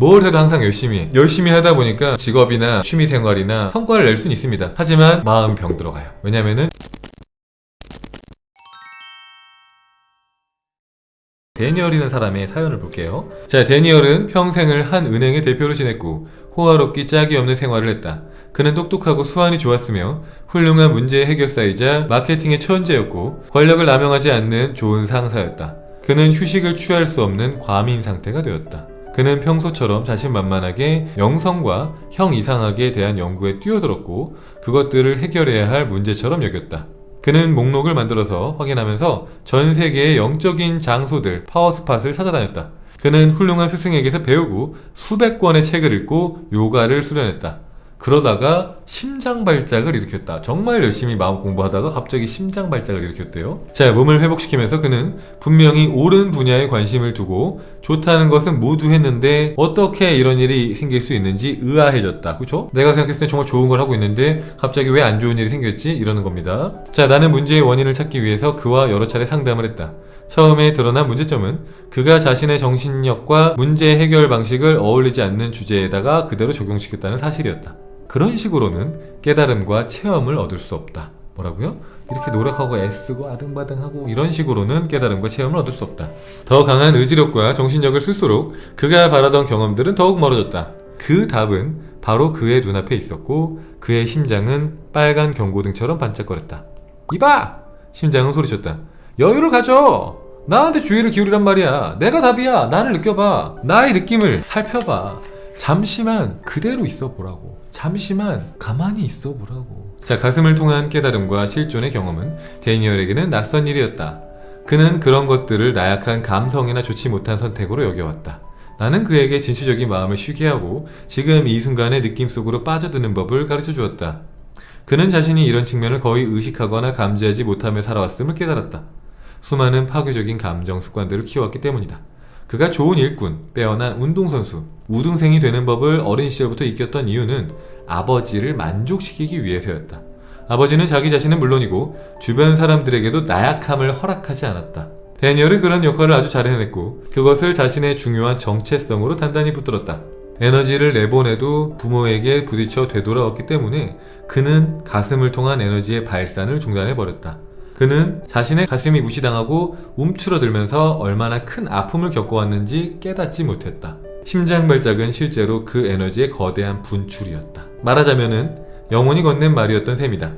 뭘 해도 항상 열심히 해. 열심히 하다 보니까 직업이나 취미 생활이나 성과를 낼 수는 있습니다. 하지만 마음 병 들어가요. 왜냐면은 데니얼이라는 사람의 사연을 볼게요. 자, 데니얼은 평생을 한 은행의 대표로 지냈고 호화롭기 짝이 없는 생활을 했다. 그는 똑똑하고 수완이 좋았으며 훌륭한 문제 해결사이자 마케팅의 천재였고 권력을 남용하지 않는 좋은 상사였다. 그는 휴식을 취할 수 없는 과민 상태가 되었다. 그는 평소처럼 자신만만하게 영성과 형 이상학에 대한 연구에 뛰어들었고 그것들을 해결해야 할 문제처럼 여겼다. 그는 목록을 만들어서 확인하면서 전 세계의 영적인 장소들, 파워스팟을 찾아다녔다. 그는 훌륭한 스승에게서 배우고 수백 권의 책을 읽고 요가를 수련했다. 그러다가 심장 발작을 일으켰다. 정말 열심히 마음 공부하다가 갑자기 심장 발작을 일으켰대요. 자, 몸을 회복시키면서 그는 분명히 옳은 분야에 관심을 두고 좋다는 것은 모두 했는데 어떻게 이런 일이 생길 수 있는지 의아해졌다. 그쵸? 내가 생각했을 때 정말 좋은 걸 하고 있는데 갑자기 왜 안 좋은 일이 생겼지? 이러는 겁니다. 자, 나는 문제의 원인을 찾기 위해서 그와 여러 차례 상담을 했다. 처음에 드러난 문제점은 그가 자신의 정신력과 문제 해결 방식을 어울리지 않는 주제에다가 그대로 적용시켰다는 사실이었다. 그런 식으로는 깨달음과 체험을 얻을 수 없다. 뭐라고요? 이렇게 노력하고 애쓰고 아등바등하고 이런 식으로는 깨달음과 체험을 얻을 수 없다. 더 강한 의지력과 정신력을 쓸수록 그가 바라던 경험들은 더욱 멀어졌다. 그 답은 바로 그의 눈앞에 있었고 그의 심장은 빨간 경고등처럼 반짝거렸다. 이봐! 심장은 소리쳤다. 여유를 가져! 나한테 주의를 기울이란 말이야. 내가 답이야. 나를 느껴봐. 나의 느낌을 살펴봐. 잠시만 그대로 있어 보라고. 잠시만 가만히 있어 보라고. 자, 가슴을 통한 깨달음과 실존의 경험은 데니얼에게는 낯선 일이었다. 그는 그런 것들을 나약한 감성이나 좋지 못한 선택으로 여겨왔다. 나는 그에게 진취적인 마음을 쉬게 하고 지금 이 순간의 느낌 속으로 빠져드는 법을 가르쳐 주었다. 그는 자신이 이런 측면을 거의 의식하거나 감지하지 못하며 살아왔음을 깨달았다. 수많은 파괴적인 감정 습관들을 키워왔기 때문이다. 그가 좋은 일꾼, 빼어난 운동선수, 우등생이 되는 법을 어린 시절부터 익혔던 이유는 아버지를 만족시키기 위해서였다. 아버지는 자기 자신은 물론이고 주변 사람들에게도 나약함을 허락하지 않았다. 데니얼은 그런 역할을 아주 잘 해냈고 그것을 자신의 중요한 정체성으로 단단히 붙들었다. 에너지를 내보내도 부모에게 부딪혀 되돌아왔기 때문에 그는 가슴을 통한 에너지의 발산을 중단해버렸다. 그는 자신의 가슴이 무시당하고 움츠러들면서 얼마나 큰 아픔을 겪어왔는지 깨닫지 못했다. 심장 발작은 실제로 그 에너지의 거대한 분출이었다. 말하자면은 영혼이 건넨 말이었던 셈이다.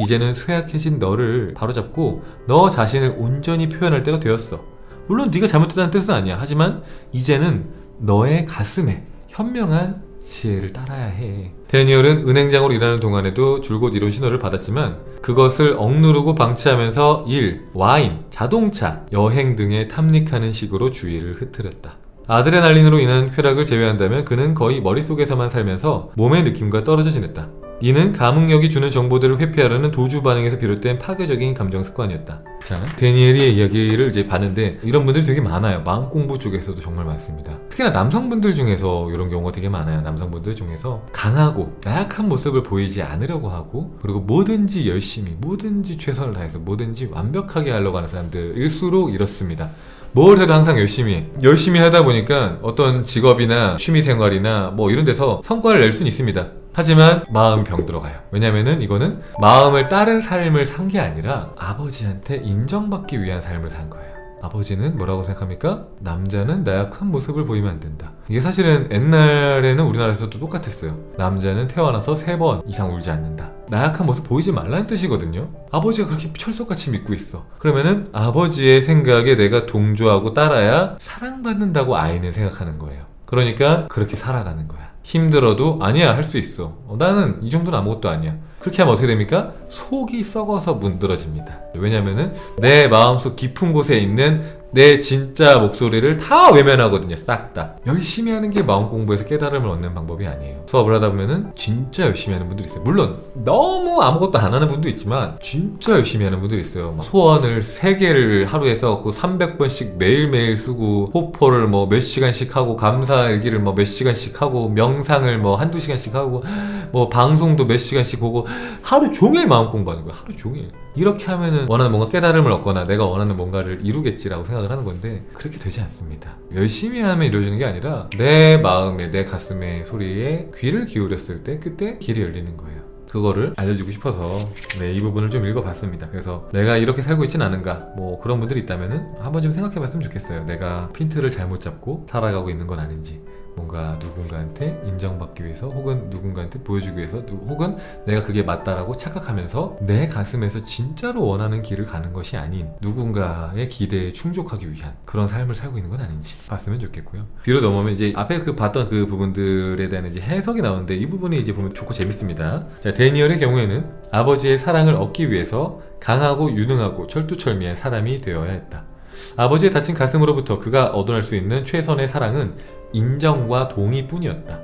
이제는 쇠약해진 너를 바로잡고 너 자신을 온전히 표현할 때가 되었어. 물론 네가 잘못했다는 뜻은 아니야. 하지만 이제는 너의 가슴에 현명한 지혜를 따라야 해. 데니얼은 은행장으로 일하는 동안에도 줄곧 이런 신호를 받았지만 그것을 억누르고 방치하면서 일, 와인, 자동차, 여행 등에 탐닉하는 식으로 주의를 흐트렸다. 아드레날린으로 인한 쾌락을 제외한다면 그는 거의 머릿속에서만 살면서 몸의 느낌과 떨어져 지냈다. 이는 감흥력이 주는 정보들을 회피하려는 도주 반응에서 비롯된 파괴적인 감정 습관이었다. 자, 데니엘의 이야기를 이제 봤는데 이런 분들이 되게 많아요. 마음 공부 쪽에서도 정말 많습니다. 특히나 남성분들 중에서 이런 경우가 되게 많아요. 남성분들 중에서 강하고 나약한 모습을 보이지 않으려고 하고 그리고 뭐든지 열심히, 뭐든지 최선을 다해서 뭐든지 완벽하게 하려고 하는 사람들일수록 이렇습니다. 뭘 해도 항상 열심히 해. 열심히 하다 보니까 어떤 직업이나 취미 생활이나 뭐 이런 데서 성과를 낼 수는 있습니다. 하지만 마음 병 들어가요. 왜냐면은 이거는 마음을 따른 삶을 산 게 아니라 아버지한테 인정받기 위한 삶을 산 거예요. 아버지는 뭐라고 생각합니까? 남자는 나약한 모습을 보이면 안 된다. 이게 사실은 옛날에는 우리나라에서도 똑같았어요. 남자는 태어나서 세 번 이상 울지 않는다. 나약한 모습 보이지 말라는 뜻이거든요. 아버지가 그렇게 철석같이 믿고 있어. 그러면은 아버지의 생각에 내가 동조하고 따라야 사랑받는다고 아이는 생각하는 거예요. 그러니까 그렇게 살아가는 거야. 힘들어도 아니야 할 수 있어. 어, 나는 이 정도는 아무것도 아니야. 그렇게 하면 어떻게 됩니까? 속이 썩어서 문드러집니다. 왜냐면은 내 마음속 깊은 곳에 있는 내 진짜 목소리를 다 외면하거든요. 싹 다. 열심히 하는 게 마음 공부에서 깨달음을 얻는 방법이 아니에요. 수업을 하다 보면은 진짜 열심히 하는 분들이 있어요. 물론 너무 아무것도 안 하는 분도 있지만 진짜 열심히 하는 분들이 있어요. 막 소원을 3개를 하루에 써갖고 300번씩 매일매일 쓰고 호포를 뭐 몇 시간씩 하고 감사 일기를 뭐 몇 시간씩 하고 명상을 뭐 한두 시간씩 하고 뭐 방송도 몇 시간씩 보고 하루 종일 마음 공부하는 거야. 하루 종일. 이렇게 하면은 원하는 뭔가 깨달음을 얻거나 내가 원하는 뭔가를 이루겠지라고 생각을 하는 건데 그렇게 되지 않습니다. 열심히 하면 이루어지는 게 아니라 내 마음에 내 가슴의 소리에 귀를 기울였을 때 그때 길이 열리는 거예요. 그거를 알려주고 싶어서 네, 이 부분을 좀 읽어봤습니다. 그래서 내가 이렇게 살고 있진 않은가 뭐 그런 분들이 있다면은 한번 좀 생각해봤으면 좋겠어요. 내가 핀트를 잘못 잡고 살아가고 있는 건 아닌지 뭔가 누군가한테 인정받기 위해서 혹은 누군가한테 보여주기 위해서 누- 혹은 내가 그게 맞다라고 착각하면서 내 가슴에서 진짜로 원하는 길을 가는 것이 아닌 누군가의 기대에 충족하기 위한 그런 삶을 살고 있는 건 아닌지 봤으면 좋겠고요. 뒤로 넘어오면 이제 앞에 그 봤던 그 부분들에 대한 이제 해석이 나오는데 이 부분이 이제 보면 좋고 재밌습니다. 자, 데니얼의 경우에는 아버지의 사랑을 얻기 위해서 강하고 유능하고 철두철미한 사람이 되어야 했다. 아버지의 다친 가슴으로부터 그가 얻어낼 수 있는 최선의 사랑은 인정과 동의뿐이었다.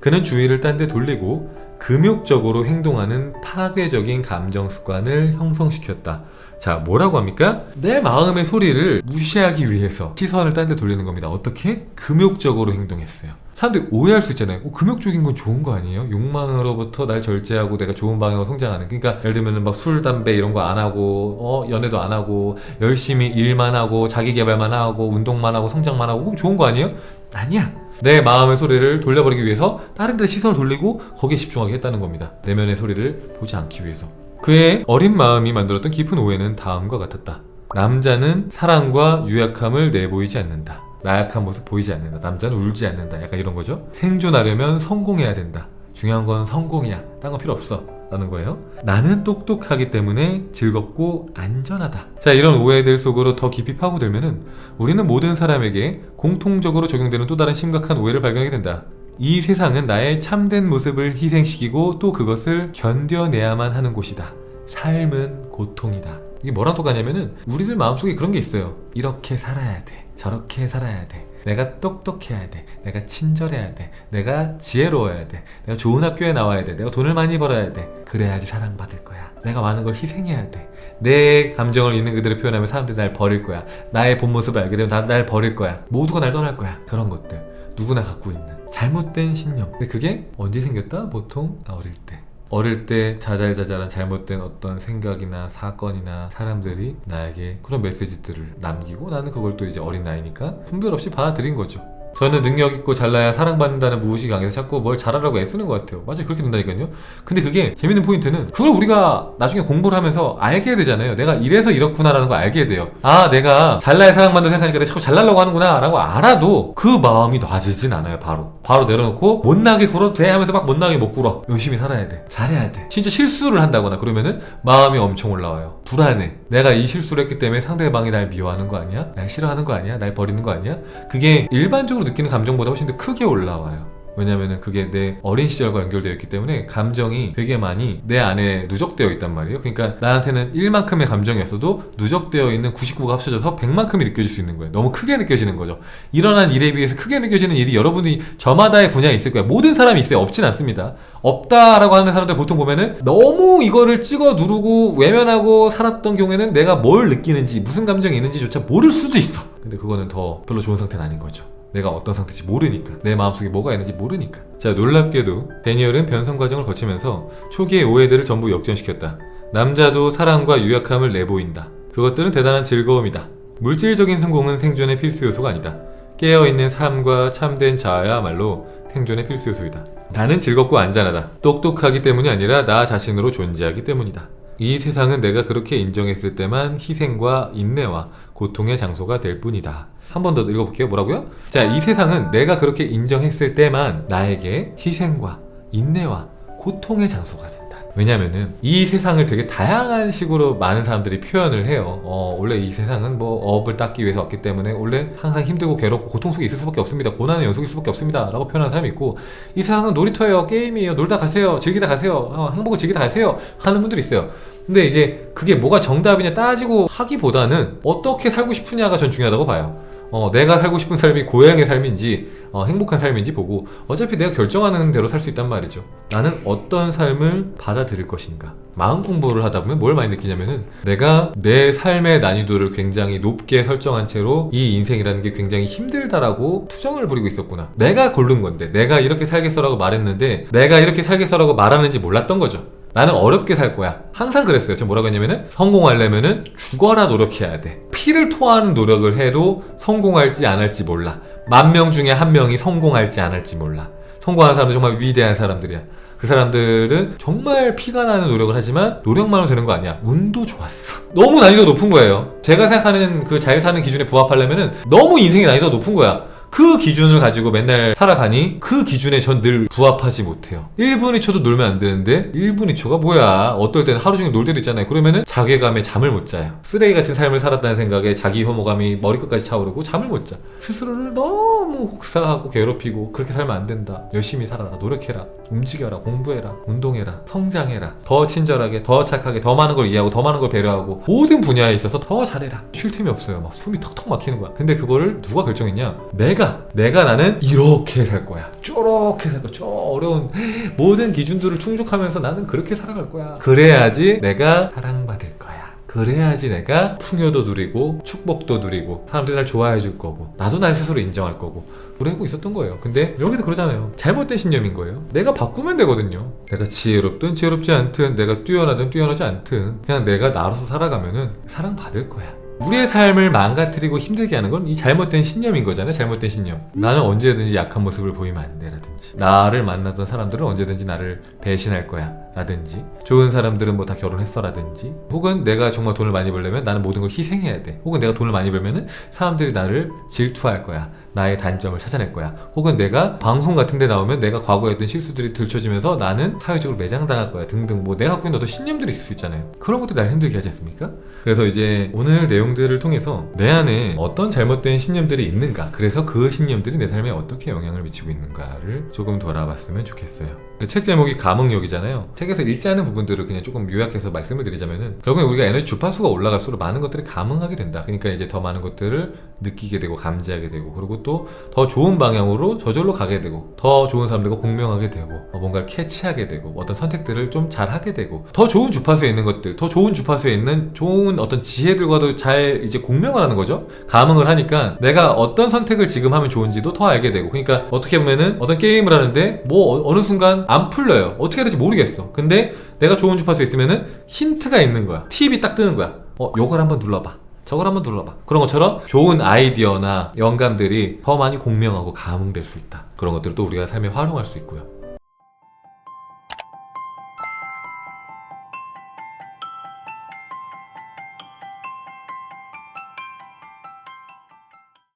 그는 주의를 딴 데 돌리고 금욕적으로 행동하는 파괴적인 감정 습관을 형성시켰다. 자, 뭐라고 합니까? 내 마음의 소리를 무시하기 위해서 시선을 딴 데 돌리는 겁니다. 어떻게? 금욕적으로 행동했어요. 사람들이 오해할 수 있잖아요. 어, 금욕적인 건 좋은 거 아니에요? 욕망으로부터 날 절제하고 내가 좋은 방향으로 성장하는. 그러니까 예를 들면 막 술, 담배 이런 거 안 하고, 어, 연애도 안 하고, 열심히 일만 하고, 자기 개발만 하고, 운동만 하고, 성장만 하고, 그럼 좋은 거 아니에요? 아니야. 내 마음의 소리를 돌려버리기 위해서 다른 데 시선을 돌리고 거기에 집중하게 했다는 겁니다. 내면의 소리를 보지 않기 위해서. 그의 어린 마음이 만들었던 깊은 오해는 다음과 같았다. 남자는 사랑과 유약함을 내보이지 않는다. 나약한 모습 보이지 않는다. 남자는 울지 않는다. 약간 이런 거죠. 생존하려면 성공해야 된다. 중요한 건 성공이야. 딴거 필요 없어. 라는 거예요. 나는 똑똑하기 때문에 즐겁고 안전하다. 자, 이런 오해들 속으로 더 깊이 파고들면은 우리는 모든 사람에게 공통적으로 적용되는 또 다른 심각한 오해를 발견하게 된다. 이 세상은 나의 참된 모습을 희생시키고 또 그것을 견뎌내야만 하는 곳이다. 삶은 고통이다. 이게 뭐랑 똑같냐면은 우리들 마음속에 그런 게 있어요. 이렇게 살아야 돼. 저렇게 살아야 돼. 내가 똑똑해야 돼. 내가 친절해야 돼. 내가 지혜로워야 돼. 내가 좋은 학교에 나와야 돼. 내가 돈을 많이 벌어야 돼. 그래야지 사랑받을 거야. 내가 많은 걸 희생해야 돼. 내 감정을 있는 그대로 표현하면 사람들이 날 버릴 거야. 나의 본 모습을 알게 되면 다날 버릴 거야. 모두가 날 떠날 거야. 그런 것들. 누구나 갖고 있는 잘못된 신념. 근데 그게 언제 생겼다? 보통 어릴 때. 어릴 때 자잘자잘한 잘못된 어떤 생각이나 사건이나 사람들이 나에게 그런 메시지들을 남기고 나는 그걸 또 이제 어린 나이니까 분별 없이 받아들인 거죠. 저는 능력 있고 잘나야 사랑받는다는 무의식 강에서 자꾸 뭘 잘하라고 애쓰는 것 같아요. 맞아요. 그렇게 된다니까요. 근데 그게 재밌는 포인트는 그걸 우리가 나중에 공부를 하면서 알게 되잖아요. 내가 이래서 이렇구나라는 걸 알게 돼요. 아, 내가 잘나야 사랑받는 생각하니까 내가 자꾸 잘나려고 하는구나 라고 알아도 그 마음이 놔지진 않아요. 바로. 바로 내려놓고 못나게 굴어도 돼 하면서 막 못나게 못 굴어. 열심히 살아야 돼. 잘해야 돼. 진짜 실수를 한다거나 그러면은 마음이 엄청 올라와요. 불안해. 내가 이 실수를 했기 때문에 상대방이 날 미워하는 거 아니야? 날 싫어하는 거 아니야? 날 버리는 거 아니야? 그게 일반적으로 느끼는 감정보다 훨씬 더 크게 올라와요. 왜냐면은 그게 내 어린 시절과 연결되어 있기 때문에 감정이 되게 많이 내 안에 누적되어 있단 말이에요. 그러니까 나한테는 1만큼의 감정이었어도 누적되어 있는 99가 합쳐져서 100만큼이 느껴질 수 있는 거예요. 너무 크게 느껴지는 거죠. 일어난 일에 비해서 크게 느껴지는 일이 여러분이 저마다의 분야에 있을 거예요. 모든 사람이 있어요. 없진 않습니다. 없다라고 하는 사람들 보통 보면은 너무 이거를 찍어 누르고 외면하고 살았던 경우에는 내가 뭘 느끼는지 무슨 감정이 있는지조차 모를 수도 있어. 근데 그거는 더 별로 좋은 상태는 아닌 거죠. 내가 어떤 상태인지 모르니까 내 마음속에 뭐가 있는지 모르니까. 자 놀랍게도 데니얼은 변성 과정을 거치면서 초기의 오해들을 전부 역전시켰다. 남자도 사랑과 유약함을 내보인다. 그것들은 대단한 즐거움이다. 물질적인 성공은 생존의 필수 요소가 아니다. 깨어있는 삶과 참된 자아야말로 생존의 필수 요소이다. 나는 즐겁고 안전하다. 똑똑하기 때문이 아니라 나 자신으로 존재하기 때문이다. 이 세상은 내가 그렇게 인정했을 때만 희생과 인내와 고통의 장소가 될 뿐이다. 한 번 더 읽어볼게요. 뭐라고요? 자, 이 세상은 내가 그렇게 인정했을 때만 나에게 희생과 인내와 고통의 장소가 된다. 왜냐면은 이 세상을 되게 다양한 식으로 많은 사람들이 표현을 해요. 어, 원래 이 세상은 뭐 업을 닦기 위해서 왔기 때문에 원래 항상 힘들고 괴롭고 고통 속에 있을 수밖에 없습니다. 고난의 연속일 수밖에 없습니다. 라고 표현하는 사람이 있고 이 세상은 놀이터예요. 게임이에요. 놀다 가세요. 즐기다 가세요. 어, 행복을 즐기다 가세요. 하는 분들이 있어요. 근데 이제 그게 뭐가 정답이냐 따지고 하기보다는 어떻게 살고 싶으냐가 전 중요하다고 봐요. 어, 내가 살고 싶은 삶이 고향의 삶인지 어, 행복한 삶인지 보고 어차피 내가 결정하는 대로 살 수 있단 말이죠. 나는 어떤 삶을 받아들일 것인가. 마음 공부를 하다 보면 뭘 많이 느끼냐면은 내가 내 삶의 난이도를 굉장히 높게 설정한 채로 이 인생이라는 게 굉장히 힘들다라고 투정을 부리고 있었구나. 내가 고른 건데 내가 이렇게 살겠어라고 말했는데 내가 이렇게 살겠어라고 말하는지 몰랐던 거죠. 나는 어렵게 살 거야. 항상 그랬어요. 저 뭐라고 했냐면은 성공하려면은 죽어라 노력해야 돼. 피를 토하는 노력을 해도 성공할지 안 할지 몰라. 만 명 중에 한 명이 성공할지 안 할지 몰라. 성공하는 사람들 정말 위대한 사람들이야. 그 사람들은 정말 피가 나는 노력을 하지만 노력만으로 되는 거 아니야. 운도 좋았어. 너무 난이도가 높은 거예요. 제가 생각하는 그 잘 사는 기준에 부합하려면은 너무 인생의 난이도가 높은 거야. 그 기준을 가지고 맨날 살아가니 그 기준에 전 늘 부합하지 못해요. 1분 2초도 놀면 안 되는데 1분 2초가 뭐야? 어떨 때는 하루 종일 놀 때도 있잖아요. 그러면은 자괴감에 잠을 못 자요. 쓰레기 같은 삶을 살았다는 생각에 자기 혐오감이 머리끝까지 차오르고 잠을 못 자. 스스로를 너무 혹사하고 괴롭히고 그렇게 살면 안 된다. 열심히 살아라. 노력해라. 움직여라. 공부해라. 운동해라. 성장해라. 더 친절하게, 더 착하게, 더 많은 걸 이해하고 더 많은 걸 배려하고 모든 분야에 있어서 더 잘해라. 쉴 틈이 없어요. 막 숨이 턱턱 막히는 거야. 근데 그거를 누가 결정했냐? 내가 내가 나는 이렇게 살 거야. 쪼렇게 살 거야. 저 어려운 모든 기준들을 충족하면서 나는 그렇게 살아갈 거야. 그래야지 내가 사랑받을 거야. 그래야지 내가 풍요도 누리고 축복도 누리고 사람들이 날 좋아해 줄 거고 나도 날 스스로 인정할 거고 그러고 있었던 거예요. 근데 여기서 그러잖아요. 잘못된 신념인 거예요. 내가 바꾸면 되거든요. 내가 지혜롭든 지혜롭지 않든 내가 뛰어나든 뛰어나지 않든 그냥 내가 나로서 살아가면은 사랑받을 거야. 우리의 삶을 망가뜨리고 힘들게 하는 건 이 잘못된 신념인 거잖아요. 잘못된 신념. 나는 언제든지 약한 모습을 보이면 안 돼라든지. 나를 만나던 사람들은 언제든지 나를 배신할 거야. 라든지. 좋은 사람들은 뭐 다 결혼했어 라든지. 혹은 내가 정말 돈을 많이 벌려면 나는 모든 걸 희생해야 돼. 혹은 내가 돈을 많이 벌면은 사람들이 나를 질투할 거야. 나의 단점을 찾아낼 거야. 혹은 내가 방송 같은 데 나오면 내가 과거에 했던 실수들이 들춰지면서 나는 사회적으로 매장당할 거야. 등등. 뭐 내가 갖고 있는 어떤 신념들이 있을 수 있잖아요. 그런 것도 날 힘들게 하지 않습니까? 그래서 이제 오늘 내용들을 통해서 내 안에 어떤 잘못된 신념들이 있는가. 그래서 그 신념들이 내 삶에 어떻게 영향을 미치고 있는가를 조금 돌아봤으면 좋겠어요. 그책 제목이 감흥력이잖아요. 책에서 읽지 않은 부분들을 그냥 조금 요약해서 말씀을 드리자면은 결국에 우리가 에너지 주파수가 올라갈수록 많은 것들이 감흥하게 된다. 그러니까 이제 더 많은 것들을 느끼게 되고 감지하게 되고 그리고 또 더 좋은 방향으로 저절로 가게 되고 더 좋은 사람들과 공명하게 되고 어, 뭔가를 캐치하게 되고 어떤 선택들을 좀 잘 하게 되고 더 좋은 주파수에 있는 것들 더 좋은 주파수에 있는 좋은 어떤 지혜들과도 잘 이제 공명을 하는 거죠 감흥을 하니까 내가 어떤 선택을 지금 하면 좋은지도 더 알게 되고 그러니까 어떻게 보면은 어떤 게임을 하는데 뭐 어- 어느 순간 안 풀려요 어떻게 해야 될지 모르겠어 근데 내가 좋은 주파수에 있으면은 힌트가 있는 거야 팁이 딱 뜨는 거야 어 요걸 한번 눌러봐 저걸 한번 눌러봐. 그런 것처럼 좋은 아이디어나 영감들이 더 많이 공명하고 감흥될 수 있다. 그런 것들을 또 우리가 삶에 활용할 수 있고요.